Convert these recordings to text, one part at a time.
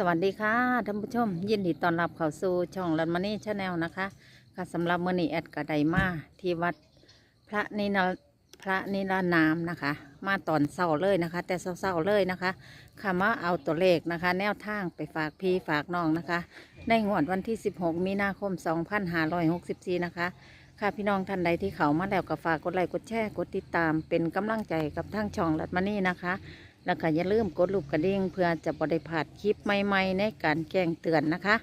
สวัสดีค่ะท่านผู้ชม ยินดีต้อนรับเข้าสู่ช่องรันมานี่ชาแนลนะคะค่ะสำหรับมือนี้แอดกระไดมาที่วัดพระนินพระนิรนามนะคะ มาตอนเศร้าเลยนะคะ แต่เศร้าๆเลยนะคะค่ะมาเอาตัวเลขนะคะ แนวทางไปฝากพี่ฝากน้องนะคะ ในงวดวันที่ 16 มีนาคม 2564 นะคะค่ะพี่น้องท่านใดที่เขามาแล้วก็ฝากกดไลค์กดแชร์กดติดตามเป็นกำลังใจกับทางช่องรัดมานี่นะคะ แล้วก็อย่าลืมกดลูกกระดิ่งเพื่อจะบริพลาดคลิปใหม่ ๆ ในการแจ้งเตือนนะคะ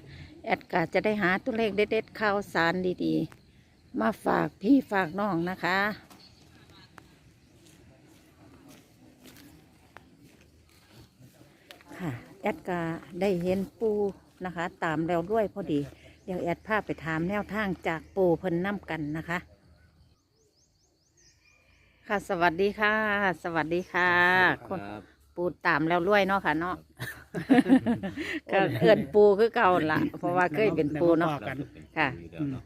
แอดกาจะได้หาตัวเลขเด็ดๆข่าวสารดีๆ มาฝากพี่ฝากน้องนะคะค่ะแอดกาได้เห็นปูนะคะ ตามแล้วด้วยพอดี เดี๋ยวแอดพาไปถามแนวทางจากปูเพิ่นน้ำกันนะคะ ค่ะสวัสดีค่ะ สวัสดีค่ะคนครับ ปูตามแล้วรวยเนาะค่ะเนาะก็เอื่นปูคือเก่าละเพราะว่าเคยเป็นปูเนาะพอกัน ค่ะ อยู่แล้วเนาะ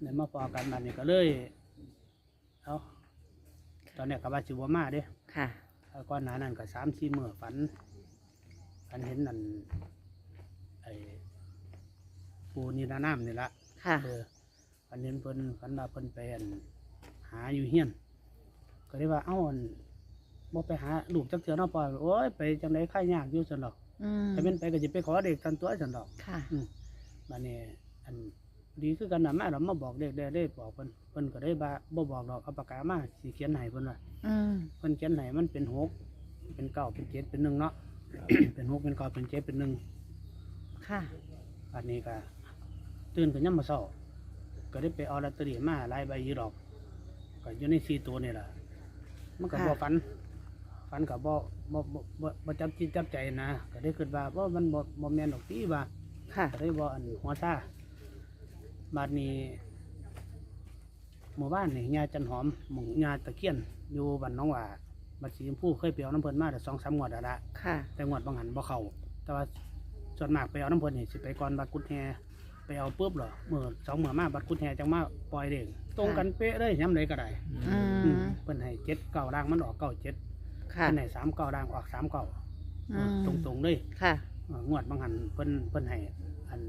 เนี่ยมาพอกันบัดนี้ก็เลยเอาตอนเนี้ยก็ว่าสิบ่มาเด้ค่ะ แล้วก่อนหน้านั้นก็สามสี่มื้อฝันฝันเห็นนั่นไอ้ปูนี่นาน้ำนี่ละค่ะ เออฝันเห็นเพิ่นฝันว่าเพิ่นไปอั่นหาอยู่เฮียน ก็เลยว่าเอ้าอั่น บ่ไปหาลูกจักเทื่อเนาะปอยโอ้ยไปจังได๋ค่ายยากอยู่ซั่นดอกอืมถ้าเป็นไปก็สิไปขอเด็กกันตัวซั่นดอกค่ะ บัดนี้อันดีคือกันนะแม่เรามาบอกเด็กได้ได้บอกเพิ่นเพิ่นก็ได้บ่าบ่บอกดอกเอาปากกามาสิเขียนให้เพิ่นว่าอืมเพิ่นเขียนให้มันเป็นหกเป็นเก้าเป็นเจ็ดเป็นหนึ่งเนาะ เป็นหกเป็นเก้าเป็นเจ็ดเป็นหนึ่งค่ะ บัดนี้ก็ตื่นขึ้นยามมื้อเช้าก็ได้ไปเอาลอตเตอรี่มาหลายใบอยู่ดอกก็อยู่ในสี่ตัวนี่ล่ะมันก็บ่ค่ะ ฝัน ฝันก็บ่บ่บ่บ่บ่จับจิตจับใจนะก็ได้คิดว่าว่ามันบ่บ่แม่นดอกติว่าค่ะ ก็ได้บ่อันหัวซาบาดนี้หมู่บ้านนี่ยาจันหอมหมู่ยาตะเคียนอยู่บ้านหน้องหว่าบัดสีชมพูเคยไปเอาน้ำเพิ่นมาแต่สองสามงวดแล้วละค่ะ แต่งวดบางหันบ่เข้าแต่ว่าส่วนมากไปเอาน้ำเพิ่นนี่สิไปก่อนบัดกุดแฮไปเอาปุ๊บเหรอมื่อสองมื่อมาบัดกุดแฮจังมาปล่อยเด้งตรงกันเป๊ะเลยย้ำเลยก็ได้อือืมมเพิ่นให้เจ็ดเก้าล่างมันออกเก้าเจ็ด ค่ะ เพิ่นให้สามเก้าล่างออกสามเก้าอืม ตรงตรงๆเลยค่ะ เอ่องวดบางหันเพิ่นเพิ่นให้อัน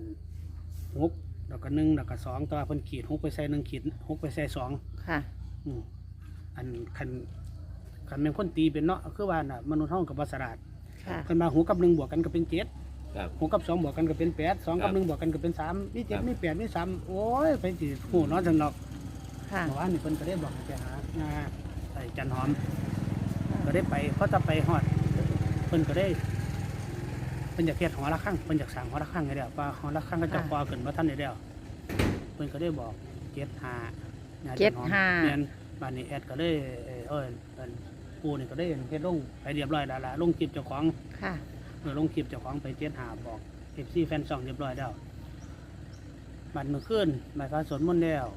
หกแล้วก็หนึ่งแล้วก็สองแต่ว่าเพิ่นขีดหกไปใส่หนึ่งขีดหกไปใส่สอง ค่ะ อืมอันคันคันเป็นคนตีเป็นเนาะคือว่าน่ะมนุษย์ห้องกับวัสราดค่ะเพิ่นมาหูกับหนึ่งบวกกันก็เป็นเจ็ดครับ หูกับสองบวกกันก็เป็นแปดสองครักับบหนึ่งบวกกันก็เป็นสามนี่เจ็ดครับนี่แปดนี่สามโอ้ยไปจีหูเนาะจันดอกค่ะ เมื่อวานนี่เพิ่นก็ได้บอกให้ไปหางาไอ้จันหอม ก็ได้ไปเพราะจะไปฮอดเพิ่นก็ได้เพิ่นอยากเฮ็ดหอระฆังเพิ่นอยากสร้างหอระฆังให้แล้วว่าหอระฆังก็จะค่ะพอขึ้นมาท่านได้แล้วเพิ่นก็ได้บอกเจ็ดหาเจ็ดห้าแม่นบ้านนี้แอดก็ได้เอ่อเอ้ยเพิ่นปูนี่ก็ได้เฮ็ดลงไปเรียบร้อยแล้วล่ะลงคลิปเจ้าของค่ะเออลงคลิปเจ้าของไปเจ็ดหาบอก FC แฟนซองเรียบร้อยแล้วบัดมื้อคืนบ่ายฟ้าสวดมนต์แล้ว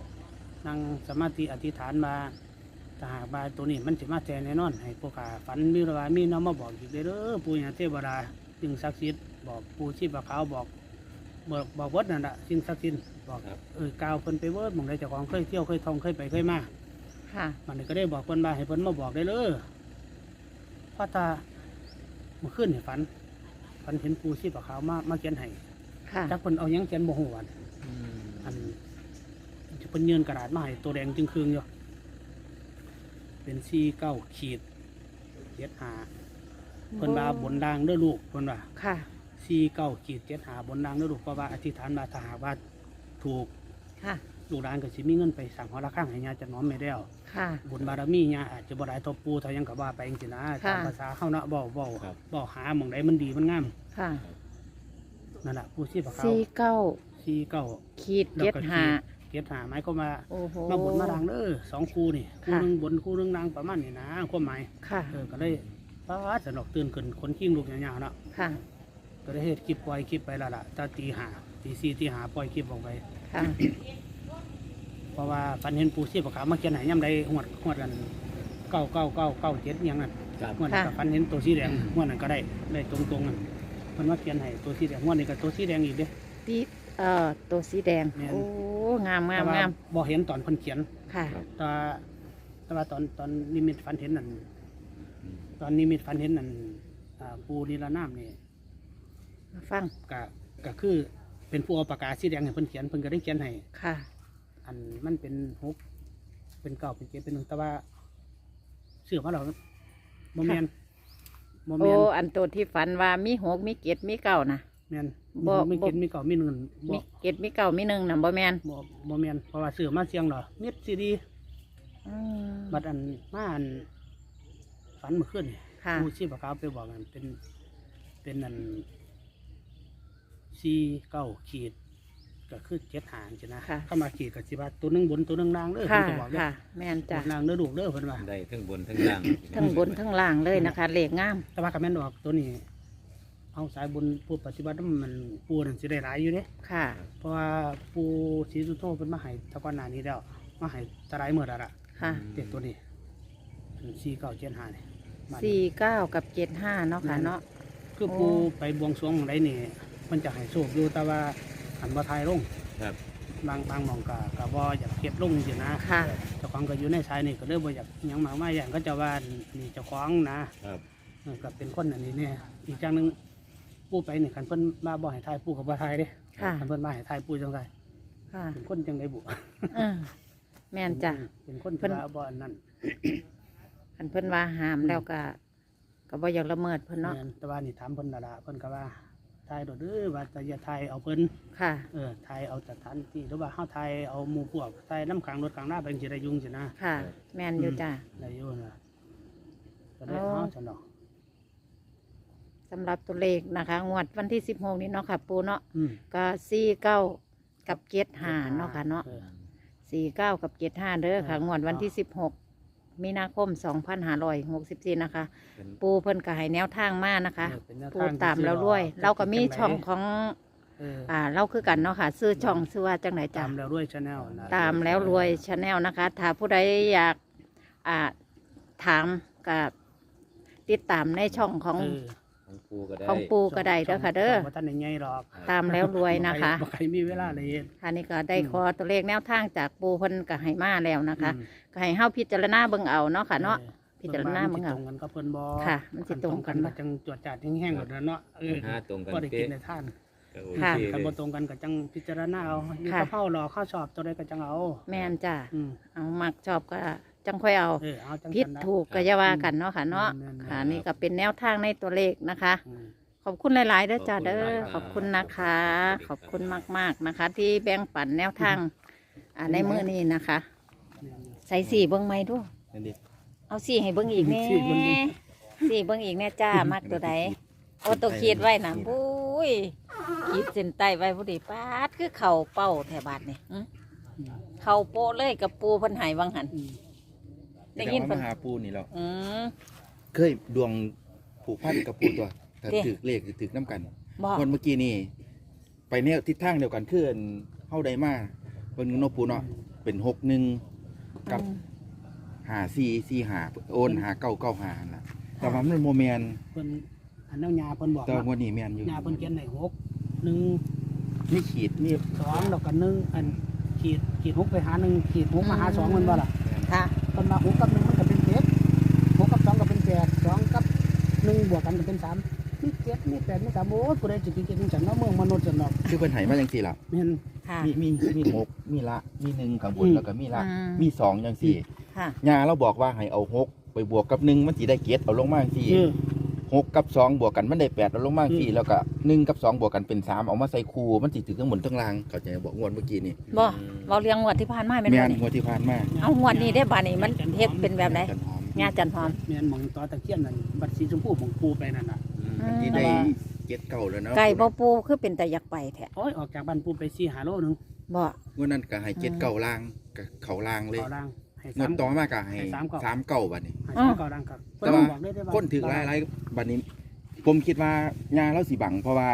นั่งสมาธิอธิษฐานมา ถ้าหากว่าตัวนี้มันจะมาแทนแน่นอน ให้พวกข้าฝันมีว่ามีน้องมาบอกอีกเด้อเด้อปู่ย่าเทวดาสิ่งศักดิ์สิทธิ์บอกปู่ชีพขาวบอกบอกบอกวัดนั่นแหละสิ่งศักดิ์สิทธิ์บอกครับ เออกล่าวเพิ่นไปเวิร์ดหมองใดเจ้าของเคยเที่ยวเคยท่องเคยไปเคยมา ค่ะ มันนี่ก็ได้บอกเพิ่นมาให้เพิ่นมาบอกได้เลยเพราะตาเมื่อคืนนี่ฝันฝันเห็นปู่ชีพขาวมามาเขียนให้ค่ะ จักเพิ่นเอาหยังเขียนบ่ฮู้วันอันจะเป็นเงินกระดาษมาให้ตัวแดงจึงคืงอยู่ เป็นซีเก้าขีดเจ็ดหาเพิ่นว่าบนดางเด้อลูกเพิ่นว่าค่ะซีเก้าขีดเจ็ดหาบนดางเด้อลูกเพราะว่าอธิษฐานมาถ้าหากว่าถูกค่ะ ลูกหลานก็สิมีเงินไปสั่งหอระฆังให้ญาจะน้อมไม่แล้วค่ะ บุญบารมีญาอาจจะบ่ได้ทบปูเท่ายังกับว่าไปจริงๆนะค่ะ ตามภาษาเฮาเนาะเว้าเว้าครับ เว้าหาหม่องใดมันดีมันงามค่ะนั่นล่ะผู้ชีพเขาสี่เก้าซีเก้าขีดเจ็ดห้า เจ็ดหาหมายก็มว่าโอ้โห มาบนมาดังเด้อสองคู่นี่คู่ค่ะ หนึงบนคู่หนึงดังประมาณนี้นะความหมายค่ะ เออก็เลยป้าดสนอกตื่นขึ้นคนขี้งลูกยาวๆเนาะค่ะ ก็ได้เฮ็ดคลิปปล่อยคลิปไปและล่ะตาตีหาตีสี่ตีหาปล่อยคลิปออกไป ค่ะ เพราะว่าฟันเห็นปูชีพขาวมาเขียนให้ย่ำใดหวดหวดกันเก้าเก้าเก้าเก้าเจ็ดอหย่างนั้นครับ หวดนั้นก็ฟันเห็นตัวสีแดงหวดนั้นก็ได้ได้ตรงๆนั่นมันมาเขียนให้ตัวสีแดงหวดนี้ก็ตัวสีแดงอีกเด้ ตีเอ่อตัวสีแดง แม่น โอ้ งามงาแต่มว่างามบ่เห็นตอนคนเขียน ค่ะ แต่ว่าแต่ว่าตอนตอนนิมิตฝันเห็นนั่นตอนนิมิตฝันเห็นนั่นอ่าปูนิรนามนี่มาฟังก็ก็คือเป็นผู้เอาปากกาสีแดงให้เพิ่นเขียนเพิ่นก็ได้เขียนให้ค่ะ อันมันเป็นหกเป็นเก้าเป็นเจ็ดเป็นหนึ่งแต่ว่าเสื่อมาเราโมเมนโมเมโอ้นอันตัวที่ฝันว่ามีหกมีเกตมีเก้านะ แมนบ่มีบ่เจ็ดมีเก้ามีหนึ่งบ่มีเกตมีเก้ามีหนึ่งนะบ่แมนบ่โมเมนเพราะว่าเสื่อมาเสียงเหรอเม็ดซีดีอืมบัดอันมาอันฝันเมื่อคืนนี่ค่ะผู้ชีพขาวไปบอกกันเป็น เป็นอันซีเก้าขีด ก็คือเจ็ดหางใช่นะค่ะ เข้ามาขีดกับสิบาตัวหนึงบนตัวหนึงล่างเด้อค่ะเพิ่นก็บอกเด้อค่ะ แมนบจ้ะนล่างเด้อลูกเด้อเพิ่นว่าได้ทั้งบนทั้งล่างทั้งบนทั้งล่างเลยนะคะเลขงาม แต่ว่ากับแม่นดอกตัวนี้ เอาสายบุญผู้ปฏิบัตินำมันปูนั่นสิได้หลายอยู่เด้ค่ะ เพราะว่าปูศรีสุโธเป็นมาให้ตะกอนหนานี้แล้วมาให้ตะไลเมื่อแล้วล่ะค่ะเด็กตัวนี้สี่เก้าเจ็ดห้านี่บ้านสี่เก้ากับเจ็ดห้าเนาะค่ะเนาะ คือปูไปบวงสรวงไรนี่มันจะให้โชคอยู่แต่ว่าหันมาทายลงครับ บางบางหมองกะกะบ่อยากเก็บลงสินะค่ะ เจ้าของก็อยู่ในชายนี่ก็เลยบ่อยากหยังมากมายอย่างก็จะว่านี่เจ้าของนะครับ เออก็เป็นคนอันนี้เนี่ยอีกอย่างหนึง ปูไปนี่คันเพิ่นมาบ่ให้ทายปูกับบ่ทายเด้ค่ะ คันเพิ่นมาให้ทายปูจังไดค่ะเป็นคนจังไดบุเออแมนจ้ะ เป็นคนเพิ่ที่นว่าบ่อันนั้นอันเพิ่นว่าหามแล้วก็ก็บ่อยากละเมิดเพิ่นเนาะแม่นแต่ว่านี่ถามเพิ่นละละเพิ่นก็ว่าทายโดดเด้อว่าจะอย่าทายเอาเพิ่น ค่ะ เออทายเอาสถานที่หรือว่าเฮาทายเอาหมู่พวกทายน้ำขังรถขังหน้าไปสิได้ยุ่งสินะค่ะ แมนอยู่จ้ะ ได้อยู่นะก็ได้อ๋อเอาจังดอก สำหรับตัวเลขนะคะ งวดวันที่สิบหกนี้เนาะค่ะปูเนาะอืมก็สี่เก้ากับเจ็ดห้าเนาะค่ะเนาะออ สี่เก้ากับเจ็ดห้าเด้อค่ะเอองวดวันที่สิบหกมีนาคมสองพันห้าร้อยหกสิบสี่นะคะ เป็น ปูเพิ่นก็ให้แนวทางมานะคะ เออเป็นแนวปูทางตามที่แล้วสิด้วยกเราก็มีจังใดช่องของ เอออ่าเราคือกันเนาะค่ะ ซื้อช่องซื้อว่าจังไหนจ้ะตามแล้วด้วยชาแนลนะตามแล้วรวยชาแนลนะคะ ถ้าผู้ใดอยากอ่าถามกับติดตามในช่องของ เออ ของปูก็ได้ ของปูก็ได้เด้อค่ะเด้อ บ่ทันได้ใหญ่หรอกตามแล้วรวยนะคะ บ่ใครมีเวลาเลยเฮ็ดค่ะนี่ก็ได้อืมขอตัวเลขแนวทางจากปูเพิ่นก็ให้มาแล้วนะคะอืม ก็ให้เฮาพิจารณาเบิ่งเอาเนาะค่ะเนาะออพิจารณาเบิ่เบิ่งงว่าเอามันสิตรงกันกับเพิ่นบ่ค่ะมันสิตรงกันบ่ก็จังจวดจัดแห้งๆกว่านั้นเนาะเออห้าตรงกันก็ได้กิเป๊ะนในท่านก็โอค่ะเคคันเลบ่ยตรงกันก็จังพิจารณาเอาอยู่ค่ะ กับเฮาหรอเข้าชอบตัวใดก็จังเอาแม่นจ้ะอืมเอามักชอบก็ จังค่อยเอาเออเอาจังผิดกันนะถูกก็อย่าว่ากันเนาะค่ะเนาะแม่นๆค่ะนี่ก็เป็นแนวทางในตัวเลขนะคะ อืม ขอบคุณหลายๆเด้อจ้าเด้อขอบคุณนะคะขอบคุณมาก ๆนะคะ ที่แบ่งปันแนวทางอ่าในมือนี้นะคะ ใส่สีเบิ้งไม้ด้วยนั่นดิเอาสีให้เบิ้งอีกแน่สีเบิ่งดิสีเบิ้งอีกแน่จ้า มักตัวใดโอ้ตัวขีดไว้นะบุ้ยขีดเส้นใต้ไว้พอดีปาดคือเข่าเป้าแถวบาทนี่หึเข่าโปะเลยกับปูเพันใหายวังหันอืม ได้ยินแต่เพิ่ว่านมาหาปูนี่เราอืม เคยดวงผูกพันกับปูตัวถ้าเด้ถือเลขถือน้ำกันบอกวันเมื่อกี้นี่ ไปแนวทิศทางเดียวกันคืออันเข้าใดมาเพิ่นโนปูเนาะเป็นหกหนึ่ง กับ อืม หาซีซีหาโอนหาเก้าเก้าหาน่ะแต่ว่ามันโมเมนเพิ่นอันนั้นยาเพิ่นบอกแต่ว่าว่าวันนี้แมนอยู่ยาเพิ่นเขียนให้หกหนึ่งนี่ขีดนี่สองแล้วก็หนึ่งอันขีดขีดหกไปหาหนึ่งขีดหกมาหาสองมันบ่ล่ะค่ะคนมาหกกับหนึ่ง หนึ่งบวกกันก็เป็นสามมีเจ็ดมีแปดมีสามโอ้ยกูได้จิตจิตจิตฉันเนาะเมืองมนุษย์ฉันเนาะคือเพิ่นใหายมาจังสี่ล่ะแม่นค่ะ มีมีมีหกมีละมีหนึ่งข้างบนอืม แล้วก็มีละอืม มีสองจังสี่ค่ะ ยาเราบอกว่าให้เอาหกไปบวกกับหนึ่งมันสิได้เกียรเอาลงมาจังสี่เออ หกกับสองบวกกันมันได้แปดเอาลงมาสี่อืม แล้วก็หนึ่งกับสองบวกกันเป็นสามเอามาใส่คูมันสิถึงทั้งหมดทั้งรางเข้าใจบอกงวดเมื่อกี้นี่บ่ เราเลี้ยงงวดที่ผ่านมาแม่นแม่บ่นนี่งวดที่ผ่านมาเอางวดนี้ได้บาดนี้มันเฮ็ดเป็นแบบไหนจันหอม งาจันหอม แม่นหมองต่อตะเคียนนั่นบัดสีชมพูหมองปูไปนั่นน่ะอันที่ได้เจ็ดเก่าแล้วเนาะไก่บ่ปูคือเป็นแต่อยากไปแท้โอ้ยออกจากบ้านปูไปสี่หาโลหนึงบ่งวดนั้นก็ให้เจ็ดเก่าล่างกับเขาล่างเลยเก่าล่างให้งสาวมดต่อมาก็ให้ให้สามเก้า สามเก่าบัดนี้ ให้สามเก่าล่างครับแต่ว่าเพิ่นบอกเลยได้ว่าคนถือหลายหลายบัดนี้ ผมคิดว่ายาเราสิบัง เพราะว่า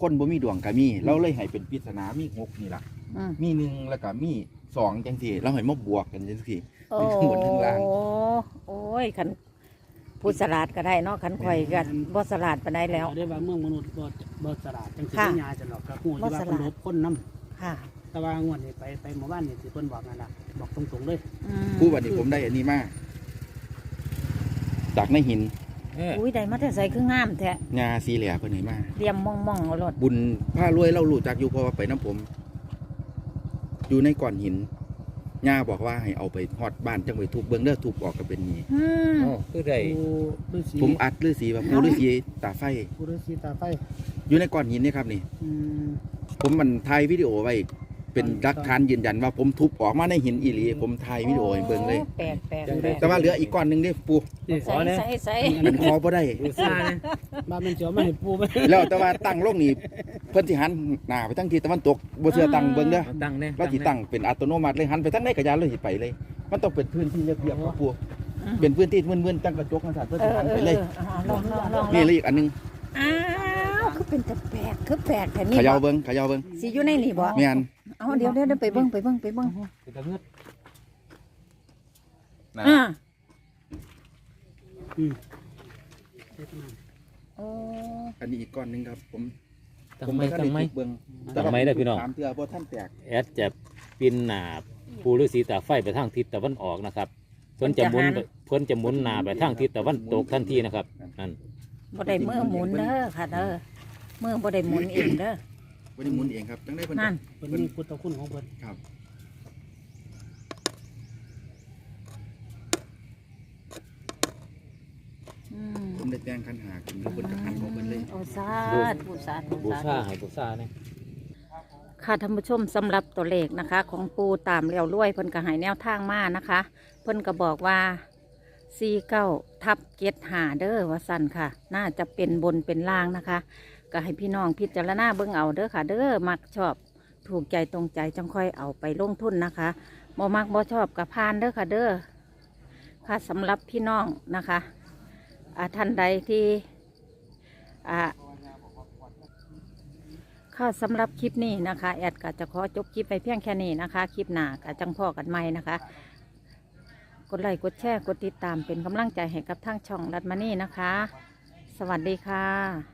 คนบ่มีดวงก็มี เราเลยให้เป็นปริศนามีหกนี่ล่ะ อืมมีหนึ่งแล้วก็มีสองจังสี่เราให้มาบวกกันจังสี่ โอ้ทั้งบนทั้งล่าง โอ้ยคันผู้สลัดก็ได้เนาะคันข่อยก็บ่สลัดปานใดแล้วได้ว่าเมืองมนุษย์บ่บ่สลาดจังสิค่ะปัญญาจะหรอกก็ฮู้อยู่ว่าบ่สเพิ่นลาดลบคนนํค่ะแต่ว่างวดนี้ไปไปหมู่บ้านนี่สิเพิ่นบอกนั่นน่ะบอกตรงๆเลยอืมผู้บัดนี้ผมได้อันนี้มาจากในหินเอ้ยอุ้ยได้มาแต่ใส่คืองามแท้ยาสีเหลี่ยเพิ่นให้มาเตรียมมองมองๆเอารถบุญผ้ารวยเรารู้จักอยู่เพราะว่าไปน้ำผม อยู่ในก้อนหิน ย่าบอกว่าให้เอาไปฮอดบ้านจังไปทุบเบิ่งเด้อทุบออกก็เป็นนี้อืมโอ้คือได้ปูฤาษีผมอัดฤาษีว่าปูฤาษีตาไฟ ปูฤาษีตาไฟอยู่ในก้อนหินนี่ครับนี่ อืมผมมันถ่ายวิดีโอไว้ เป็นหลักฐานยืนยันว่าผมทุบออกมาในหินอีหลีผมถ่ายวิดีโอให้เบิ่งเลย แปลกแปลกจังแปได้ลกแต่ว่าเหลืออีกก้อนหนึงเด้ปูนี่ขอใส่เลยใส่ใส่เป็นคอบ่ได้บูซ่านะบ้านมันเจียวไม่ให้ปูไปแล้วแต่ว่าตั้งลงนี่เพิ่นสิหันหน้าไปทางทิศตะวันตกบ่เชื่อตั้งเบิ่งเด้อเอาตั้งแน่เราสิตั้งเป็นอัตโนมัติเลยหันไปทางไหนก็ยานเลยสิไปเลย มันต้องเป็นพื้นที่เรียบๆครับปูเป็นพื้นที่มึนๆตั้งกระจกนะสั่นเพิ่นเอสิอหันเอไปอเลยเออลองลองลองนี่เลยอีกอันหนึงอ้าวคือเป็นแต่แปลกคือแปลกแค่นี้เขย่าบ่เบิ่งเขย่าเบิ่งสิอยู่ในนี่บ่แม่น เอาเดี๋ยวเดี๋ยวเดี๋ยวไปเบิ่งไปเบิ่งไปเบิ่งเป็นตะเงือกนะอ่าอืมโอ้อันนี้อีกก้อนหนึงครับ ผมตั้งผมไหมก็ตั้งไหมด้เบิ่งตั้งไหมเด้อพี่น้องตามเทื่อบ่ทันแตกแอดจะปีนหนาปูฤาษีตาไฟไปทางทิศตะวันออกนะครับเพิ่นจะหมุนไปเพิ่นจะหมุนหนาไปทางทิศตะวันตกทันทีนะครับนั่นบ่ได้มือหมุนเด้อค่ะเด้อมือบ่ได้หมุนเองเด้อ บ่ได้หมุนเองครับจังได้เพิ่นนั่นเป็นนี่พุทธคุณของเพิ่นครับอืมผมได้แต่งคันหาขึ้นแล้วเพิ่นก็หันของเพิ่นเลย โอ้สาธุสาธุบูสาซ่าธุ ให้บูซ่าเนี่ย ค่ะท่านผู้ชมสำหรับตัวเลขนะคะ ของปูตามเรียวรวยเพิ่นก็ใหายแนวทางมานะคะ เพิ่นก็บอกว่าซีเก้าทับเก็ดหาเด้อว่าสั่นค่ะ น่าจะเป็นบนเป็นล่างนะคะ ก็ให้พี่น้องพิจารณาเบิ่งเอาเด้อค่ะ เด้อมักชอบถูกใจตรงใจจังค่อยเอาไปลงทุนนะคะบ่มักบ่ชอบกับพานเด้อค่ะเด้อค่ะสำหรับพี่น้องนะคะอ่าท่านใดที่อ่าค่ะสำหรับคลิปนี้นะคะ แอดก็จะขอจบคลิปไปเพียงแค่นี้นะคะ คลิปหน้าก็จังพ่อกันใหม่นะคะ กดไลค์กดแชร์กดติดตามเป็นกำลังใจให้กับทางช่องรัดมานี่นะคะ สวัสดีค่ะ